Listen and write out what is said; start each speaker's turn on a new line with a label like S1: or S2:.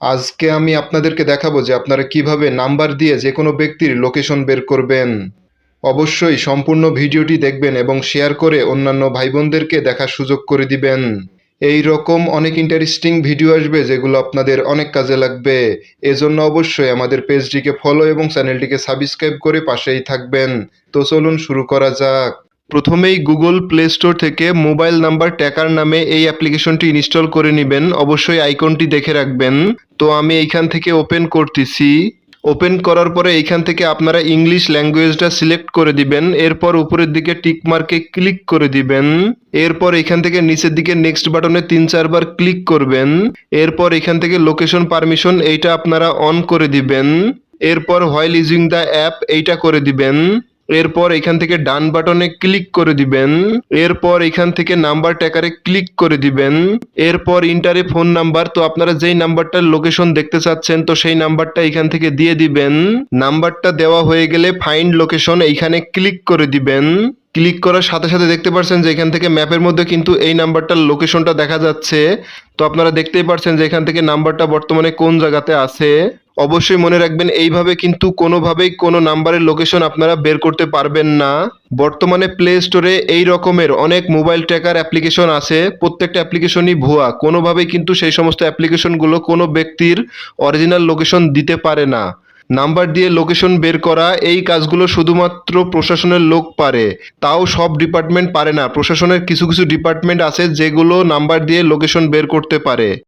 S1: আজকে আমি আপনাদেরকে দেখাবো যে আপনারা কীভাবে নাম্বার দিয়ে যে কোনো ব্যক্তির লোকেশন বের করবেন। অবশ্যই সম্পূর্ণ ভিডিওটি দেখবেন এবং শেয়ার করে অন্যান্য ভাই বোনদেরকে দেখার সুযোগ করে দিবেন। এই রকম অনেক ইন্টারেস্টিং ভিডিও আসবে যেগুলো আপনাদের অনেক কাজে লাগবে। এজন্য অবশ্যই আমাদের পেজটিকে ফলো এবং চ্যানেলটিকে সাবস্ক্রাইব করে পাশেই থাকবেন। তো চলুন শুরু করা যাক। প্রথমেই গুগল প্লে স্টোর থেকে মোবাইল নাম্বার ট্যাকার নামে এই অ্যাপ্লিকেশনটি ইনস্টল করে নেবেন। অবশ্যই আইকনটি দেখে রাখবেন। তো আমি এইখান থেকে ওপেন করতেছি। ওপেন করার পরে এইখান থেকে আপনারা ইংলিশ ল্যাঙ্গুয়েজটা সিলেক্ট করে দিবেন। এরপর উপরের দিকে টিক মার্কে ক্লিক করে দিবেন। এরপর এখান থেকে নিচের দিকে নেক্সট বাটনে তিন চারবার ক্লিক করবেন। এরপর এখান থেকে লোকেশন পারমিশন এইটা আপনারা অন করে দিবেন। এরপর হোয়াইল ইউজিং দ্য অ্যাপ এইটা করে দিবেন। এরপর এখান থেকে ডান বাটনে ক্লিক করে দিবেন। এরপর এখান থেকে নাম্বার ট্যাকারে ক্লিক করে দিবেন। এরপর ইন্টারে ফোন নাম্বার, তো আপনারা যেই নাম্বারটার লোকেশন দেখতে চাচ্ছেন, তো সেই নাম্বারটা এখান থেকে দিয়ে দিবেন। নাম্বারটা দেওয়া হয়ে গেলে ফাইন্ড লোকেশন এইখানে ক্লিক করে দিবেন। ক্লিক করার সাথে সাথে দেখতে পাচ্ছেন যে এখান থেকে ম্যাপের মধ্যে কিন্তু এই নাম্বারটার লোকেশনটা দেখা যাচ্ছে। তো আপনারা দেখতেই পাচ্ছেন যে এখান থেকে নাম্বারটা বর্তমানে কোন জায়গাতে আছে। অবশ্যই মনে রাখবেন, এইভাবে কিন্তু কোনোভাবেই কোনো নাম্বারের লোকেশন আপনারা বের করতে পারবেন না। বর্তমানে প্লে স্টোরে এই রকমের অনেক মোবাইল ট্র্যাকার অ্যাপ্লিকেশন আছে, প্রত্যেকটা অ্যাপ্লিকেশনই ভুয়া। কোনোভাবেই কিন্তু সেই সমস্ত অ্যাপ্লিকেশনগুলো কোনো ব্যক্তির অরিজিনাল লোকেশন দিতে পারে না। নাম্বার দিয়ে লোকেশন বের করা, এই কাজগুলো শুধুমাত্র প্রশাসনের লোক পারে। তাও সব ডিপার্টমেন্ট পারে না। প্রশাসনের কিছু কিছু ডিপার্টমেন্ট আছে যেগুলো নাম্বার দিয়ে লোকেশন বের করতে পারে।